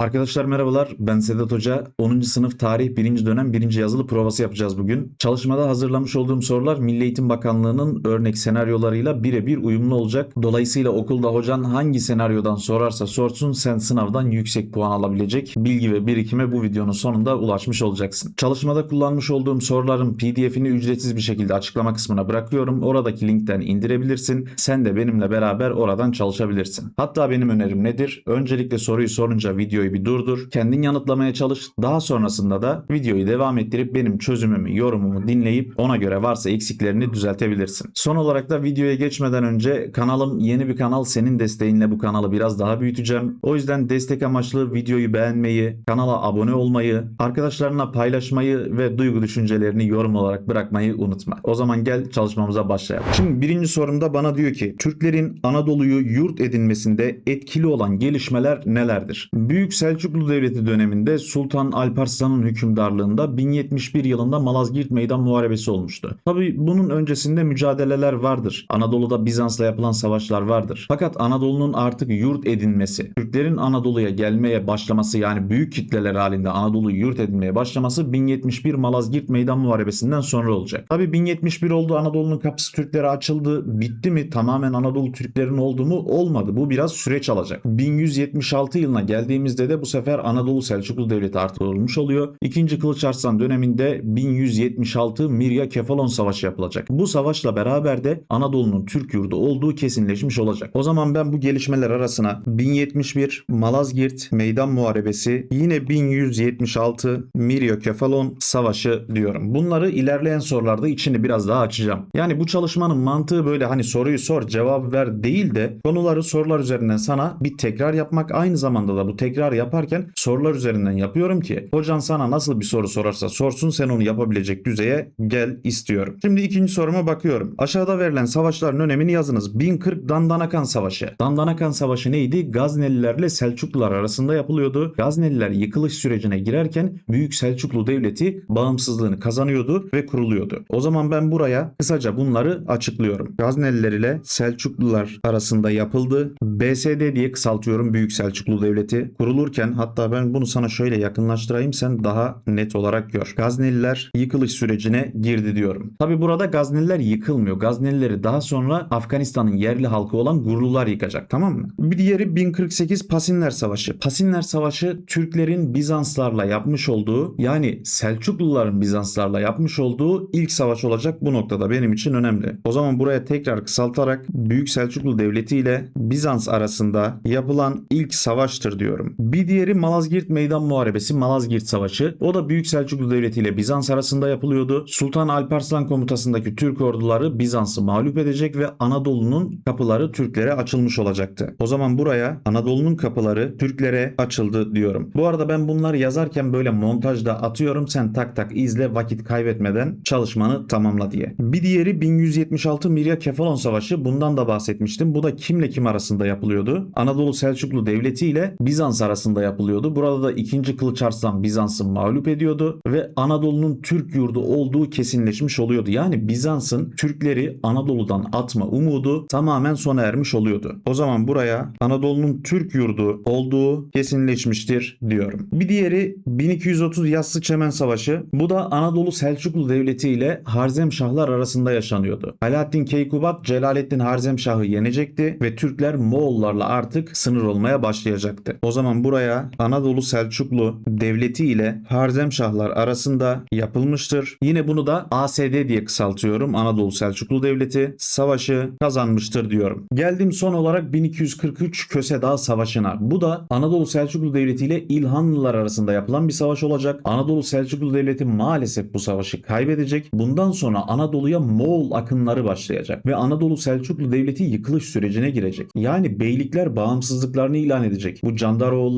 Arkadaşlar merhabalar ben Sedat Hoca. 10. sınıf tarih 1. dönem 1. yazılı provası yapacağız bugün. Çalışmada hazırlamış olduğum sorular Milli Eğitim Bakanlığı'nın örnek senaryolarıyla birebir uyumlu olacak. Dolayısıyla okulda hocan hangi senaryodan sorarsa sorsun sen sınavdan yüksek puan alabilecek bilgi ve birikime bu videonun sonunda ulaşmış olacaksın. Çalışmada kullanmış olduğum soruların pdf'ini ücretsiz bir şekilde açıklama kısmına bırakıyorum. Oradaki linkten indirebilirsin. Sen de benimle beraber oradan çalışabilirsin. Hatta benim önerim nedir? Öncelikle soruyu sorunca videoyu bir durdur. Kendin yanıtlamaya çalış. Daha sonrasında da videoyu devam ettirip benim çözümümü, yorumumu dinleyip ona göre varsa eksiklerini düzeltebilirsin. Son olarak da videoya geçmeden önce kanalım yeni bir kanal. Senin desteğinle bu kanalı biraz daha büyüteceğim. O yüzden destek amaçlı videoyu beğenmeyi, kanala abone olmayı, arkadaşlarına paylaşmayı ve duygu düşüncelerini yorum olarak bırakmayı unutma. O zaman gel çalışmamıza başlayalım. Şimdi birinci sorumda bana diyor ki Türklerin Anadolu'yu yurt edinmesinde etkili olan gelişmeler nelerdir? Büyük Selçuklu Devleti döneminde Sultan Alparslan'ın hükümdarlığında 1071 yılında Malazgirt Meydan Muharebesi olmuştu. Tabi bunun öncesinde mücadeleler vardır. Anadolu'da Bizans'la yapılan savaşlar vardır. Fakat Anadolu'nun artık yurt edinmesi, Türklerin Anadolu'ya gelmeye başlaması yani büyük kitleler halinde Anadolu'yu yurt edinmeye başlaması 1071 Malazgirt Meydan Muharebesi'nden sonra olacak. Tabi 1071 oldu Anadolu'nun kapısı Türklere açıldı. Bitti mi? Tamamen Anadolu Türklerin oldu mu? Olmadı. Bu biraz süreç alacak. 1176 yılına geldiğimizde de bu sefer Anadolu Selçuklu Devleti artık olmuş oluyor. İkinci Kılıç Arslan döneminde 1176 Mirya Kefalon Savaşı yapılacak. Bu savaşla beraber de Anadolu'nun Türk yurdu olduğu kesinleşmiş olacak. O zaman ben bu gelişmeler arasına 1071 Malazgirt Meydan Muharebesi yine 1176 Mirya Kefalon Savaşı diyorum. Bunları ilerleyen sorularda içini biraz daha açacağım. Yani bu çalışmanın mantığı böyle hani soruyu sor cevap ver değil de konuları sorular üzerinden sana bir tekrar yapmak aynı zamanda da bu tekrar yaparken sorular üzerinden yapıyorum ki hocan sana nasıl bir soru sorarsa sorsun sen onu yapabilecek düzeye gel istiyorum. Şimdi ikinci soruma bakıyorum. Aşağıda verilen savaşların önemini yazınız. 1040 Dandanakan Savaşı. Dandanakan Savaşı neydi? Gaznelilerle Selçuklular arasında yapılıyordu. Gazneliler yıkılış sürecine girerken Büyük Selçuklu Devleti bağımsızlığını kazanıyordu ve kuruluyordu. O zaman ben buraya kısaca bunları açıklıyorum. Gazneliler ile Selçuklular arasında yapıldı. BSD diye kısaltıyorum Büyük Selçuklu Devleti. Kurulurken hatta ben bunu sana şöyle yakınlaştırayım sen daha net olarak gör. Gazneliler yıkılış sürecine girdi diyorum. Tabi burada Gazneliler yıkılmıyor. Gaznelileri daha sonra Afganistan'ın yerli halkı olan Gurlular yıkacak tamam mı? Bir diğeri 1048 Pasinler Savaşı. Pasinler Savaşı Türklerin Bizanslarla yapmış olduğu yani Selçukluların Bizanslarla yapmış olduğu ilk savaş olacak bu noktada benim için önemli. O zaman buraya tekrar kısaltarak Büyük Selçuklu Devleti ile Bizans arasında yapılan ilk savaştır diyorum. Bir diğeri Malazgirt Meydan Muharebesi Malazgirt Savaşı. O da Büyük Selçuklu Devleti ile Bizans arasında yapılıyordu. Sultan Alparslan komutasındaki Türk orduları Bizans'ı mağlup edecek ve Anadolu'nun kapıları Türklere açılmış olacaktı. O zaman buraya Anadolu'nun kapıları Türklere açıldı diyorum. Bu arada ben bunları yazarken böyle montajda atıyorum sen tak tak izle vakit kaybetmeden çalışmanı tamamla diye. Bir diğeri 1176 Mirya Kefalon Savaşı. Bundan da bahsetmiştim. Bu da kimle kim arasında yapılıyordu? Anadolu Selçuklu Devleti ile Bizans arasında yapılıyordu. Burada da 2. Kılıç Arslan Bizans'ı mağlup ediyordu ve Anadolu'nun Türk yurdu olduğu kesinleşmiş oluyordu. Yani Bizans'ın Türkleri Anadolu'dan atma umudu tamamen sona ermiş oluyordu. O zaman buraya Anadolu'nun Türk yurdu olduğu kesinleşmiştir diyorum. Bir diğeri 1230 Yassı Çemen Savaşı. Bu da Anadolu Selçuklu Devleti ile Harzemşahlar arasında yaşanıyordu. Alaaddin Keykubat Celaleddin Harzemşah'ı yenecekti ve Türkler Moğollarla artık sınır olmaya başlayacaktı. O zaman buraya Anadolu Selçuklu Devleti ile Harzemşahlar arasında yapılmıştır. Yine bunu da ASD diye kısaltıyorum. Anadolu Selçuklu Devleti savaşı kazanmıştır diyorum. Geldim son olarak 1243 Köse Dağı Savaşı'na. Bu da Anadolu Selçuklu Devleti ile İlhanlılar arasında yapılan bir savaş olacak. Anadolu Selçuklu Devleti maalesef bu savaşı kaybedecek. Bundan sonra Anadolu'ya Moğol akınları başlayacak ve Anadolu Selçuklu Devleti yıkılış sürecine girecek. Yani beylikler bağımsızlıklarını ilan edecek. Bu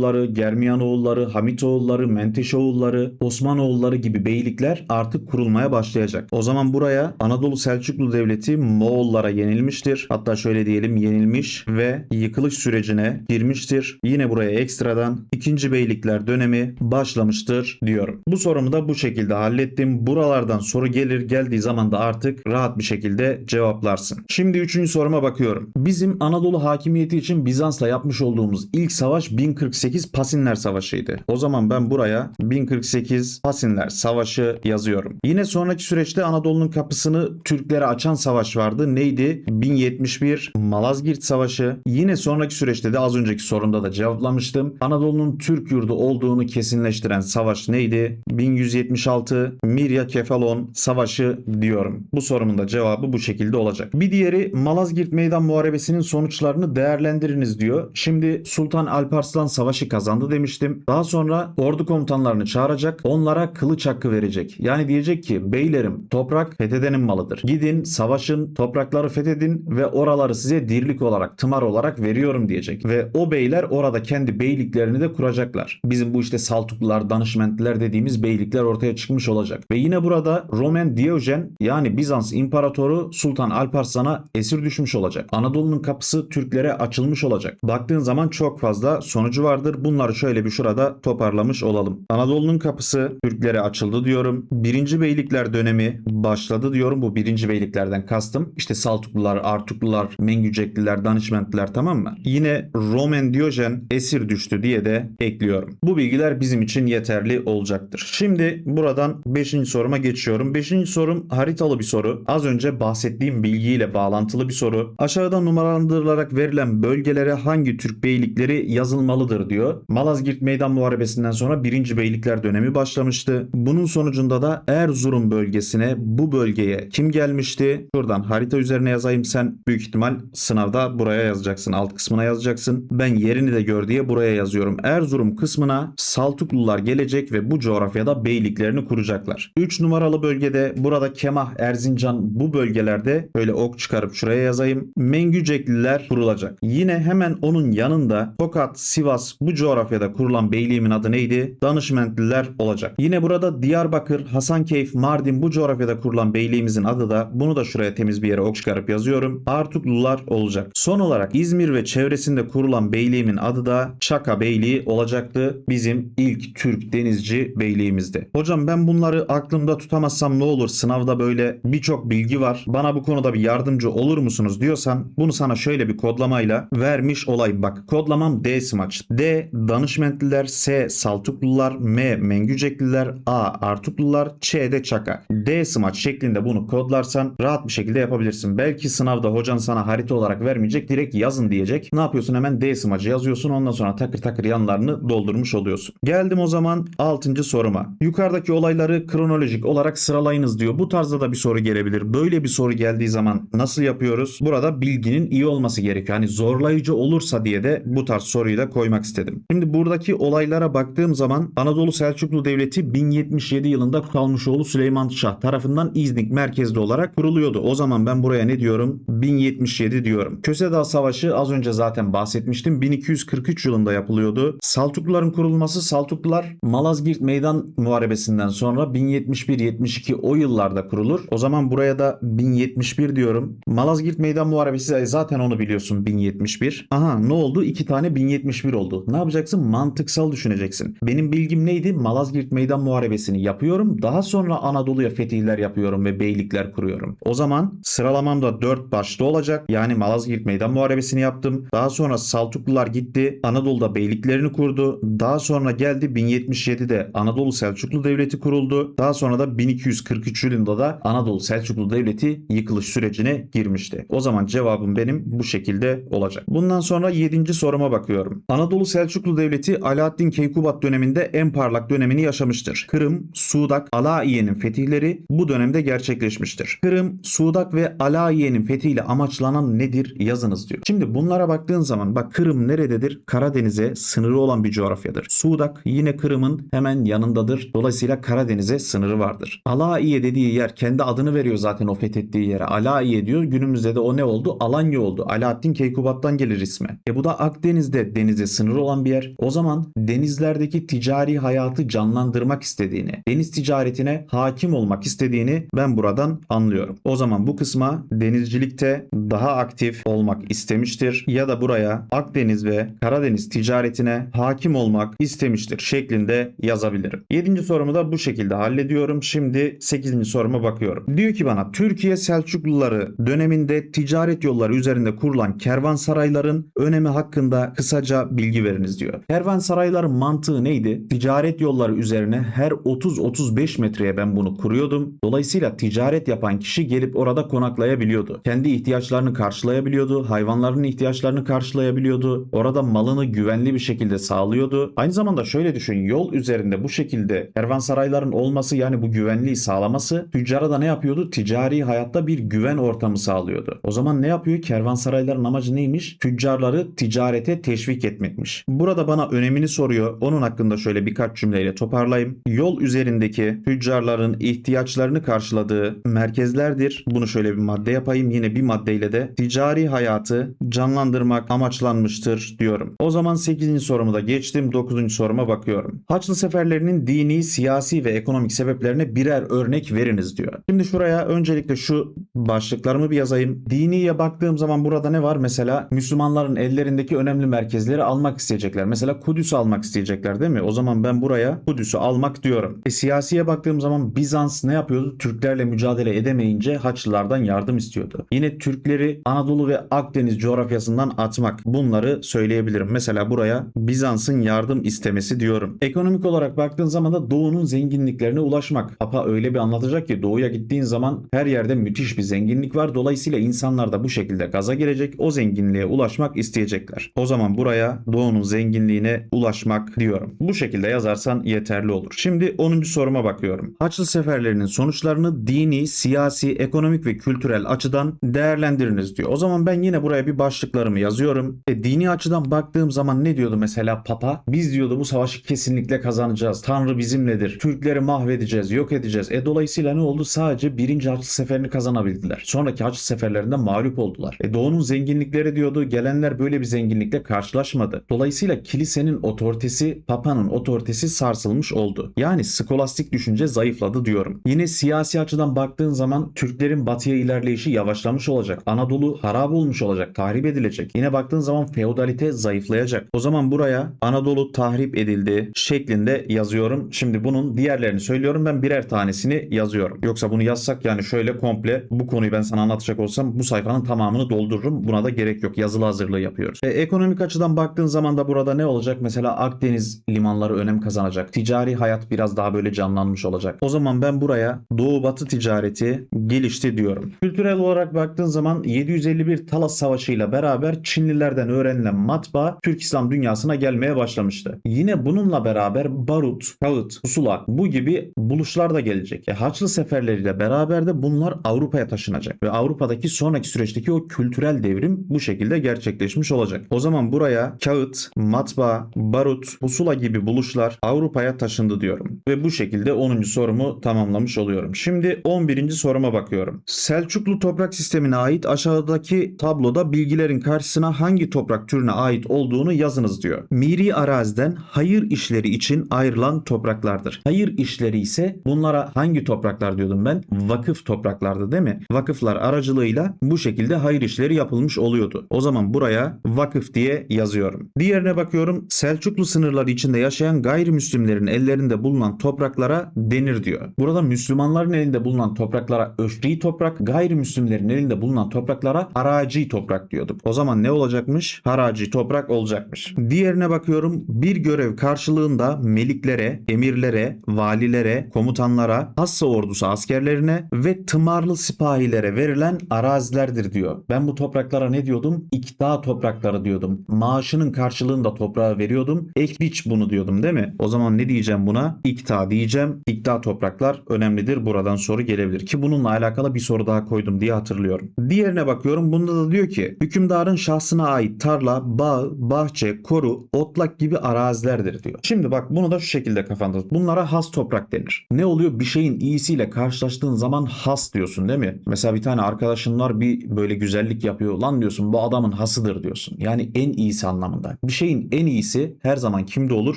Candaroğulları, Germiyanoğulları, Hamitoğulları, Menteşoğulları, Osmanoğulları gibi beylikler artık kurulmaya başlayacak. O zaman buraya Anadolu Selçuklu Devleti Moğollara yenilmiştir. Hatta şöyle diyelim yenilmiş ve yıkılış sürecine girmiştir. Yine buraya ekstradan 2. Beylikler dönemi başlamıştır diyorum. Bu sorumu da bu şekilde hallettim. Buralardan soru gelir geldiği zaman da artık rahat bir şekilde cevaplarsın. Şimdi 3. soruma bakıyorum. Bizim Anadolu hakimiyeti için Bizans'la yapmış olduğumuz ilk savaş 1048 1048 Pasinler Savaşı'ydı. O zaman ben buraya 1048 Pasinler Savaşı yazıyorum. Yine sonraki süreçte Anadolu'nun kapısını Türklere açan savaş vardı. Neydi? 1071 Malazgirt Savaşı. Yine sonraki süreçte de az önceki sorumda da cevaplamıştım. Anadolu'nun Türk yurdu olduğunu kesinleştiren savaş neydi? 1176 Mirya Kefalon Savaşı diyorum. Bu sorumun da cevabı bu şekilde olacak. Bir diğeri Malazgirt Meydan Muharebesi'nin sonuçlarını değerlendiriniz diyor. Şimdi Sultan Alparslan savaşı kazandı demiştim. Daha sonra ordu komutanlarını çağıracak. Onlara kılıç hakkı verecek. Yani diyecek ki beylerim toprak fethedenin malıdır. Gidin savaşın toprakları fethedin ve oraları size dirlik olarak tımar olarak veriyorum diyecek. Ve o beyler orada kendi beyliklerini de kuracaklar. Bizim bu işte Saltuklular, Danışmentliler dediğimiz beylikler ortaya çıkmış olacak. Ve yine burada Roman Diyojen yani Bizans İmparatoru Sultan Alparslan'a esir düşmüş olacak. Anadolu'nun kapısı Türklere açılmış olacak. Baktığın zaman çok fazla sonucu vardır. Bunları şöyle bir şurada toparlamış olalım. Anadolu'nun kapısı Türklere açıldı diyorum. Birinci beylikler dönemi başladı diyorum. Bu birinci beyliklerden kastım. İşte Saltuklular, Artuklular, Mengücekliler, Danışmentliler tamam mı? Yine Roman Diyojen esir düştü diye de ekliyorum. Bu bilgiler bizim için yeterli olacaktır. Şimdi buradan 5. soruma geçiyorum. 5. sorum haritalı bir soru. Az önce bahsettiğim bilgiyle bağlantılı bir soru. Aşağıda numaralandırılarak verilen bölgelere hangi Türk beylikleri yazılmalıdır diyor. Malazgirt Meydan Muharebesi'nden sonra 1. Beylikler dönemi başlamıştı. Bunun sonucunda da Erzurum bölgesine bu bölgeye kim gelmişti? Şuradan harita üzerine yazayım sen büyük ihtimal sınavda buraya yazacaksın. Alt kısmına yazacaksın. Ben yerini de gör diye buraya yazıyorum. Erzurum kısmına Saltuklular gelecek ve bu coğrafyada beyliklerini kuracaklar. 3 numaralı bölgede burada Kemah, Erzincan bu bölgelerde böyle ok çıkarıp şuraya yazayım. Mengücekliler kurulacak. Yine hemen onun yanında Tokat, Sivas bu coğrafyada kurulan beyliğimin adı neydi? Danışmentliler olacak. Yine burada Diyarbakır, Hasankeyf, Mardin bu coğrafyada kurulan beyliğimizin adı da bunu da şuraya temiz bir yere ok çıkarıp yazıyorum. Artuklular olacak. Son olarak İzmir ve çevresinde kurulan beyliğimin adı da Çaka Beyliği olacaktı. Bizim ilk Türk denizci beyliğimizdi. Hocam ben bunları aklımda tutamazsam ne olur? Sınavda böyle birçok bilgi var. Bana bu konuda bir yardımcı olur musunuz diyorsan bunu sana şöyle bir kodlamayla vermiş olayım. Bak kodlamam D smaç. D Danışmentliler, S Saltuklular, M Mengücekliler, A Artuklular, Ç de Çaka. D smaç şeklinde bunu kodlarsan rahat bir şekilde yapabilirsin. Belki sınavda hocan sana harita olarak vermeyecek. Direkt yazın diyecek. Ne yapıyorsun? Hemen D smacı yazıyorsun. Ondan sonra takır takır yanlarını doldurmuş oluyorsun. Geldim o zaman 6. soruma. Yukarıdaki olayları kronolojik olarak sıralayınız diyor. Bu tarzda da bir soru gelebilir. Böyle bir soru geldiği zaman nasıl yapıyoruz? Burada bilginin iyi olması gerekiyor. Hani zorlayıcı olursa diye de bu tarz soruyu da koymak istedim. Şimdi buradaki olaylara baktığım zaman Anadolu Selçuklu Devleti 1077 yılında Kalmışoğlu Süleyman Şah tarafından İznik merkezli olarak kuruluyordu. O zaman ben buraya ne diyorum? 1077 diyorum. Kösedağ Savaşı az önce zaten bahsetmiştim. 1243 yılında yapılıyordu. Saltukluların kurulması Saltuklular Malazgirt Meydan Muharebesi'nden sonra 1071-72 o yıllarda kurulur. O zaman buraya da 1071 diyorum. Malazgirt Meydan Muharebesi zaten onu biliyorsun 1071. Aha ne oldu? İki tane 1071 oldu. Ne yapacaksın? Mantıksal düşüneceksin. Benim bilgim neydi? Malazgirt Meydan Muharebesi'ni yapıyorum. Daha sonra Anadolu'ya fetihler yapıyorum ve beylikler kuruyorum. O zaman sıralamamda 4 başta olacak. Yani Malazgirt Meydan Muharebesi'ni yaptım. Daha sonra Saltuklular gitti. Anadolu'da beyliklerini kurdu. Daha sonra geldi 1077'de Anadolu Selçuklu Devleti kuruldu. Daha sonra da 1243 yılında da Anadolu Selçuklu Devleti yıkılış sürecine girmişti. O zaman cevabım benim bu şekilde olacak. Bundan sonra 7. soruma bakıyorum. Anadolu Selçuklu Devleti Alaaddin Keykubat döneminde en parlak dönemini yaşamıştır. Kırım, Sudak, Alaiye'nin fetihleri bu dönemde gerçekleşmiştir. Kırım, Sudak ve Alaiye'nin fethiyle amaçlanan nedir yazınız diyor. Şimdi bunlara baktığın zaman bak Kırım nerededir? Karadeniz'e sınırı olan bir coğrafyadır. Sudak yine Kırım'ın hemen yanındadır. Dolayısıyla Karadeniz'e sınırı vardır. Alaiye dediği yer kendi adını veriyor zaten o fethettiği yere. Alaiye diyor. Günümüzde de o ne oldu? Alanya oldu. Alaaddin Keykubat'tan gelir ismi. E bu da Akdeniz'de denize sınırı olan bir yer. O zaman denizlerdeki ticari hayatı canlandırmak istediğini, deniz ticaretine hakim olmak istediğini ben buradan anlıyorum. O zaman bu kısma denizcilikte daha aktif olmak istemiştir ya da buraya Akdeniz ve Karadeniz ticaretine hakim olmak istemiştir şeklinde yazabilirim. 7. sorumu da bu şekilde hallediyorum. Şimdi 8. soruma bakıyorum. Diyor ki bana Türkiye Selçukluları döneminde ticaret yolları üzerinde kurulan kervansarayların önemi hakkında kısaca bilgi veriniz. Veriniz diyor. Kervansarayların mantığı neydi? Ticaret yolları üzerine her 30-35 metreye ben bunu kuruyordum. Dolayısıyla ticaret yapan kişi gelip orada konaklayabiliyordu. Kendi ihtiyaçlarını karşılayabiliyordu. Hayvanların ihtiyaçlarını karşılayabiliyordu. Orada malını güvenli bir şekilde sağlıyordu. Aynı zamanda şöyle düşün. Yol üzerinde bu şekilde kervansarayların olması yani bu güvenliği sağlaması tüccara da ne yapıyordu? Ticari hayatta bir güven ortamı sağlıyordu. O zaman ne yapıyor? Kervansarayların amacı neymiş? Tüccarları ticarete teşvik etmekmiş. Burada bana önemini soruyor. Onun hakkında şöyle birkaç cümleyle toparlayayım. Yol üzerindeki tüccarların ihtiyaçlarını karşıladığı merkezlerdir. Bunu şöyle bir madde yapayım. Yine bir maddeyle de ticari hayatı canlandırmak amaçlanmıştır diyorum. O zaman 8. sorumu da geçtim. 9. soruma bakıyorum. Haçlı seferlerinin dini, siyasi ve ekonomik sebeplerine birer örnek veriniz diyor. Şimdi şuraya öncelikle şu başlıklarımı bir yazayım. Diniye baktığım zaman burada ne var? Mesela Müslümanların ellerindeki önemli merkezleri almak isteyecekler. Mesela Kudüs'ü almak isteyecekler değil mi? O zaman ben buraya Kudüs'ü almak diyorum. E, siyasiye baktığım zaman Bizans ne yapıyordu? Türklerle mücadele edemeyince Haçlılardan yardım istiyordu. Yine Türkleri Anadolu ve Akdeniz coğrafyasından atmak. Bunları söyleyebilirim. Mesela buraya Bizans'ın yardım istemesi diyorum. Ekonomik olarak baktığın zaman da Doğu'nun zenginliklerine ulaşmak. Papa öyle bir anlatacak ki Doğu'ya gittiğin zaman her yerde müthiş bir zenginlik var. Dolayısıyla insanlar da bu şekilde gaza gelecek. O zenginliğe ulaşmak isteyecekler. O zaman buraya Doğu'nun zenginliğine ulaşmak diyorum. Bu şekilde yazarsan yeterli olur. Şimdi 10. soruma bakıyorum. Haçlı seferlerinin sonuçlarını dini, siyasi, ekonomik ve kültürel açıdan değerlendiriniz diyor. O zaman ben yine buraya bir başlıklarımı yazıyorum. E, dini açıdan baktığım zaman ne diyordu mesela Papa? Biz diyordu bu savaşı kesinlikle kazanacağız. Tanrı bizimledir. Türkleri mahvedeceğiz, yok edeceğiz. E dolayısıyla ne oldu? Sadece birinci Haçlı seferini kazanabildiler. Sonraki Haçlı seferlerinde mağlup oldular. E Doğu'nun zenginlikleri diyordu. Gelenler böyle bir zenginlikle karşılaşmadı. Dolayısıyla kilisenin otoritesi, Papa'nın otoritesi sarsılmış oldu. Yani skolastik düşünce zayıfladı diyorum. Yine siyasi açıdan baktığın zaman Türklerin batıya ilerleyişi yavaşlamış olacak. Anadolu harap olmuş olacak, tahrip edilecek. Yine baktığın zaman feodalite zayıflayacak. O zaman buraya Anadolu tahrip edildi şeklinde yazıyorum. Şimdi bunun diğerlerini söylüyorum. Ben birer tanesini yazıyorum. Yoksa bunu yazsak yani şöyle komple bu konuyu ben sana anlatacak olsam bu sayfanın tamamını doldururum. Buna da gerek yok. Yazılı hazırlığı yapıyoruz. E, ekonomik açıdan baktığın zaman da burada ne olacak? Mesela Akdeniz limanları önem kazanacak. Ticari hayat biraz daha böyle canlanmış olacak. O zaman ben buraya Doğu Batı ticareti gelişti diyorum. Kültürel olarak baktığın zaman 751 Talas Savaşı ile beraber Çinlilerden öğrenilen matbaa Türk İslam dünyasına gelmeye başlamıştı. Yine bununla beraber barut, kağıt, pusula bu gibi buluşlar da gelecek. E, Haçlı seferleriyle beraber de bunlar Avrupa'ya taşınacak ve Avrupa'daki sonraki süreçteki o kültürel devrim bu şekilde gerçekleşmiş olacak. O zaman buraya kağıt, matbaa, barut, pusula gibi buluşlar Avrupa'ya taşındı diyorum. Ve bu şekilde 10. sorumu tamamlamış oluyorum. Şimdi 11. soruma bakıyorum. Selçuklu toprak sistemine ait aşağıdaki tabloda bilgilerin karşısına hangi toprak türüne ait olduğunu yazınız diyor. Miri araziden hayır işleri için ayrılan topraklardır. Hayır işleri ise bunlara hangi topraklar diyordum ben? Vakıf topraklardı değil mi? Vakıflar aracılığıyla bu şekilde hayır işleri yapılmış oluyordu. O zaman buraya vakıf diye yazıyorum. Diğerine bakıyorum. Selçuklu sınırları içinde yaşayan gayrimüslimlerin ellerinde bulunan topraklara denir diyor. Burada Müslümanların elinde bulunan topraklara öşri toprak, gayrimüslimlerin elinde bulunan topraklara haraci toprak diyorduk. O zaman ne olacakmış? Haraci toprak olacakmış. Diğerine bakıyorum. Bir görev karşılığında meliklere, emirlere, valilere, komutanlara, Hassa ordusu askerlerine ve tımarlı sipahilere verilen arazilerdir diyor. Ben bu topraklara ne diyordum? İkta toprakları diyordum. Maaşının karşılığında toprağı veriyordum. Ek biç bunu diyordum değil mi? O zaman ne diyeceğim buna? İkta diyeceğim. İkta topraklar önemlidir. Buradan soru gelebilir ki bununla alakalı bir soru daha koydum diye hatırlıyorum. Diğerine bakıyorum. Bunda da diyor ki hükümdarın şahsına ait tarla, bağ, bahçe, koru, otlak gibi arazilerdir diyor. Şimdi bak bunu da şu şekilde kafanda tut. Bunlara has toprak denir. Ne oluyor? Bir şeyin iyisiyle karşılaştığın zaman has diyorsun değil mi? Mesela bir tane arkadaşın var bir böyle güzellik yapıyor. Lan diyorsun bu adamın hasıdır diyorsun. Yani en iyisi anlamında. Bir şeyin en iyisi her zaman kimde olur?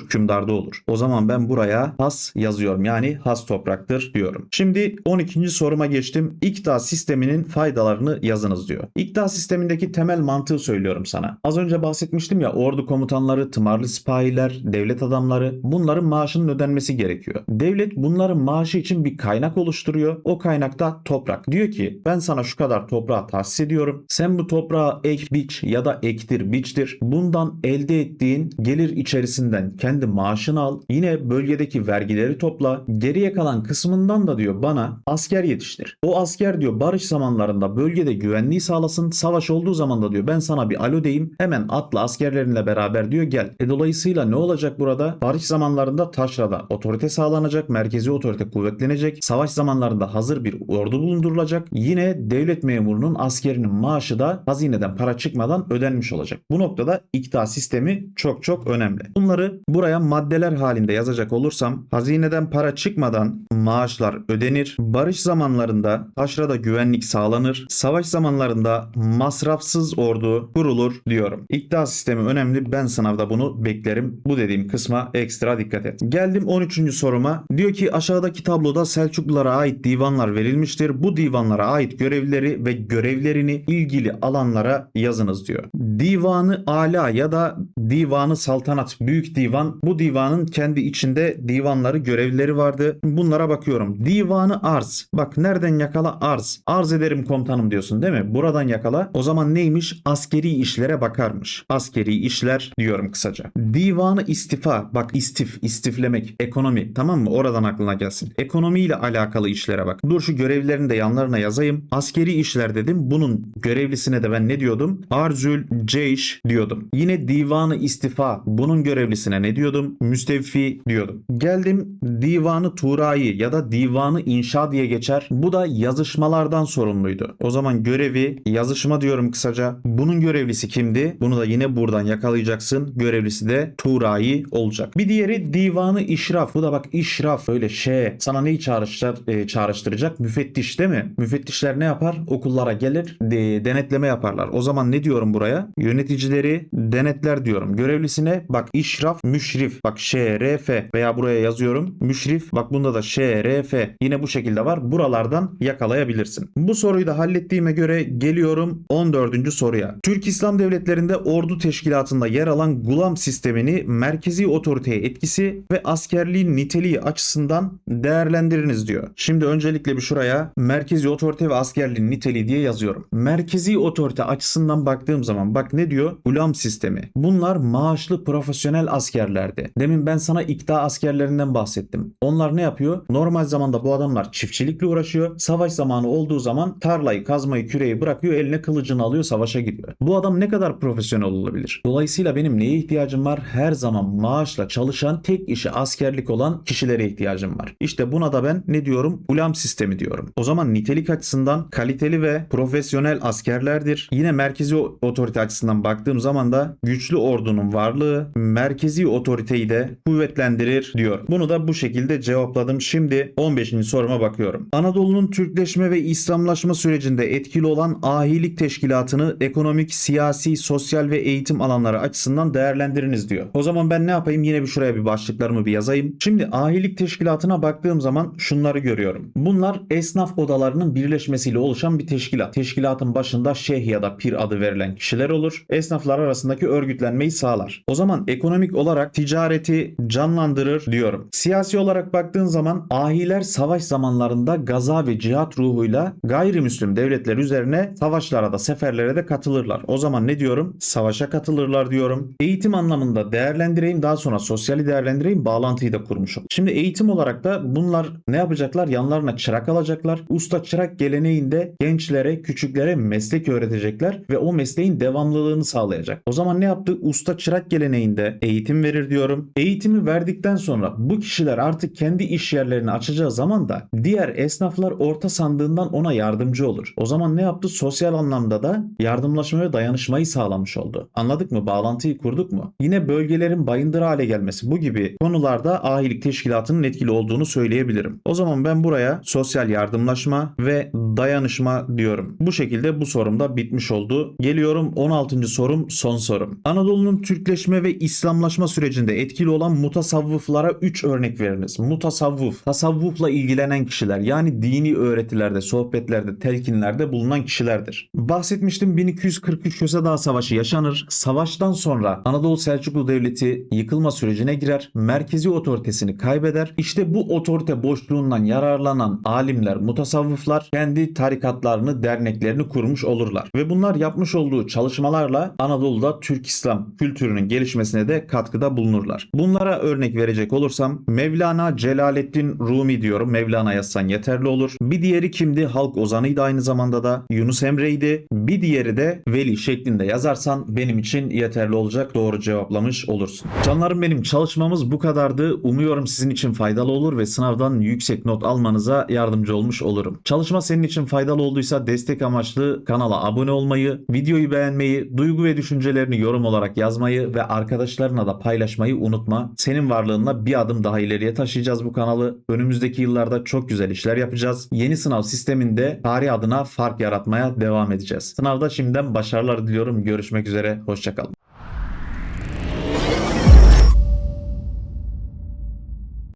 Hükümdarda olur. O zaman ben buraya has yazıyorum. Yani has topraktır diyorum. Şimdi 12. soruma geçtim. İkta sisteminin faydalarını yazınız diyor. İkta sistemindeki temel mantığı söylüyorum sana. Az önce bahsetmiştim ya ordu komutanları, tımarlı sipahiler, devlet adamları bunların maaşının ödenmesi gerekiyor. Devlet bunların maaşı için bir kaynak oluşturuyor. O kaynakta toprak. Diyor ki ben sana şu kadar toprağı tahsis ediyorum. Sen bu toprağı ek biç ya da ektir biçtir. Bundan elde elde ettiğin gelir içerisinden kendi maaşını al. Yine bölgedeki vergileri topla. Geriye kalan kısmından da diyor bana asker yetiştir. O asker diyor barış zamanlarında bölgede güvenliği sağlasın. Savaş olduğu zaman da diyor ben sana bir alo deyim. Hemen atla askerlerinle beraber diyor gel. E dolayısıyla ne olacak burada? Barış zamanlarında taşrada otorite sağlanacak. Merkezi otorite kuvvetlenecek. Savaş zamanlarında hazır bir ordu bulundurulacak. Yine devlet memurunun askerinin maaşı da hazineden para çıkmadan ödenmiş olacak. Bu noktada ikta sistemi çok çok önemli. Bunları buraya maddeler halinde yazacak olursam hazineden para çıkmadan maaşlar ödenir. Barış zamanlarında taşrada güvenlik sağlanır. Savaş zamanlarında masrafsız ordu kurulur diyorum. İkta sistemi önemli. Ben sınavda bunu beklerim. Bu dediğim kısma ekstra dikkat et. Geldim 13. soruma. Diyor ki aşağıdaki tabloda Selçuklulara ait divanlar verilmiştir. Bu divanlara ait görevlileri ve görevlerini ilgili alanlara yazınız diyor. Divanı Ala ya da Divanı Saltanat Büyük Divan bu divanın kendi içinde divanları görevlileri vardı. Bunlara bakıyorum. Divanı Arz. Bak nereden yakala Arz. Arz ederim komutanım diyorsun değil mi? Buradan yakala. O zaman neymiş? Askeri işlere bakarmış. Askeri işler diyorum kısaca. Divanı istifa. Bak istif, istiflemek, ekonomi. Tamam mı? Oradan aklına gelsin. Ekonomiyle alakalı işlere bak. Dur şu görevlerini de yanlarına yazayım. Askeri işler dedim. Bunun görevlisine de ben ne diyordum? Arzül Ceyş diyordum. Yine divanı istifa. Bunun görevlisine ne diyordum? Müstevfi diyordum. Geldim divanı Tuğra'yı ya da divanı inşa diye geçer. Bu da yazışmalardan sorumluydu. O zaman görevi yazışma diyorum kısaca. Bunun görevlisi kimdi? Bunu da yine buradan yakalayacaksın. Görevlisi de Tuğra'yı olacak. Bir diğeri divanı işraf. Bu da bak işraf öyle şey. Sana neyi çağrıştır, e, çağrıştıracak? Müfettiş değil mi? Müfettişler ne yapar? Okullara gelir de, denetleme yaparlar. O zaman ne diyorum buraya? Yöneticileri denetler diyorum. Görevlisine bak işraf müşrif. Bak şerefe veya buraya yazıyorum. Müşrif bak bunda da şerefe. Yine bu şekilde var. Buralardan yakalayabilirsin. Bu soruyu da hallettiğime göre geliyorum 14. soruya. Türk İslam Devletleri'nde ordu teşkilatında yer alan gulam sistemini merkezi otoriteye etkisi ve askerliğin niteliği açısından değerlendiriniz diyor. Şimdi öncelikle bir şuraya merkezi otorite ve askerliğin niteliği diye yazıyorum. Merkezi otorite açısından baktığım zaman bak ne diyor? Gulam sistemi. Bunlar maaşlı profesyonel askerlerdi. Demin ben sana ikta askerlerinden bahsettim. Onlar ne yapıyor? Normal zamanda bu adamlar çiftçilikle uğraşıyor. Savaş zamanı olduğu zaman tarlayı, kazmayı, küreği bırakıyor, eline kılıcını alıyor, savaşa gidiyor. Bu adam ne kadar profesyonel olabilir? Dolayısıyla benim neye ihtiyacım var? Her zaman maaşla çalışan, tek işi askerlik olan kişilere ihtiyacım var. İşte buna da ben ne diyorum? Ulam sistemi diyorum. O zaman nitelik açısından kaliteli ve profesyonel askerlerdir. Yine merkezi otorite açısından baktığım zaman da güçlü ordunun varlığı merkezi otoriteyi de kuvvetlendirir diyor. Bunu da bu şekilde cevapladım. Şimdi 15. soruma bakıyorum. Anadolu'nun Türkleşme ve İslamlaşma sürecinde etkili olan ahilik teşkilatını ekonomik, siyasi, sosyal ve eğitim alanları açısından değerlendiriniz diyor. O zaman ben ne yapayım? Yine bir şuraya bir başlıklarımı bir yazayım. Şimdi ahilik teşkilatına baktığım zaman şunları görüyorum. Bunlar esnaf odalarının birleşmesiyle oluşan bir teşkilat. Teşkilatın başında şeyh ya da pir adı verilen kişiler olur. Esnaflar arasındaki örgütlenmeyi sağlar. O zaman ekonomik olarak ticareti canlandırır diyorum. Siyasi olarak baktığın zaman ahiler savaş zamanlarında gaza ve cihat ruhuyla gayrimüslim devletler üzerine savaşlara da seferlere de katılırlar. O zaman ne diyorum? Savaşa katılırlar diyorum. Eğitim anlamında değerlendireyim daha sonra sosyali değerlendireyim bağlantıyı da kurmuş olayım. Şimdi eğitim olarak da bunlar ne yapacaklar? Yanlarına çırak alacaklar. Usta çırak geleneğinde gençlere, küçüklere meslek öğretecekler ve o mesleğin devamlılığını sağlayacak. O zaman ne yaptı? Usta çırak geleneğinde eğitim verir diyorum. Eğitimi verdikten sonra bu kişiler artık kendi iş yerlerini açacağı zaman da diğer esnaflar orta sandığından ona yardımcı olur. O zaman ne yaptı? Sosyal anlamda da yardımlaşma ve dayanışmayı sağlamış oldu. Anladık mı? Bağlantıyı kurduk mu? Yine bölgelerin bayındır hale gelmesi bu gibi konularda ahilik teşkilatının etkili olduğunu söyleyebilirim. O zaman ben buraya sosyal yardımlaşma ve dayanışma diyorum. Bu şekilde bu sorum da bitmiş oldu. Geliyorum 16. sorum son sorum. Anadolu'nun Türkleşme ve İslamlaşma sürecinde etkili olan mutasavvıflara 3 örnek veriniz. Mutasavvıf, tasavvufla ilgilenen kişiler yani dini öğretilerde, sohbetlerde, telkinlerde bulunan kişilerdir. Bahsetmiştim 1243 Köse Savaşı yaşanır. Savaştan sonra Anadolu Selçuklu Devleti yıkılma sürecine girer. Merkezi otoritesini kaybeder. İşte bu otorite boşluğundan yararlanan alimler, mutasavvıflar kendi tarikatlarını, derneklerini kurmuş olurlar. Ve bunlar yapmış olduğu çalışmalarla Anadolu'da Türk İslam kültürünün gelişmesine de katkıda bulunurlar. Bunlara örnek verecek olursam Mevlana Celaleddin Rumi diyorum. Mevlana yazsan yeterli olur. Bir diğeri kimdi? Halk ozanıydı aynı zamanda da. Yunus Emre'ydi. Bir diğeri de Veli şeklinde yazarsan benim için yeterli olacak. Doğru cevaplamış olursun. Canlarım benim çalışmamız bu kadardı. Umuyorum sizin için faydalı olur ve sınavdan yüksek not almanıza yardımcı olmuş olurum. Çalışma senin için faydalı olduysa destek amaçlı kanala abone olmayı, videoyu beğenmeyi, duygu ve düşüncelerini yorum olarak yazmayı ve arkadaşlarına da paylaşmayı unutma. Senin varlığınla bir adım daha ileriye taşıyacağız bu kanalı. Önümüzdeki yıllarda çok güzel işler yapacağız. Yeni sınav sisteminde tarih adına fark yaratmaya devam edeceğiz. Sınavda şimdiden başarılar diliyorum. Görüşmek üzere. Hoşçakalın.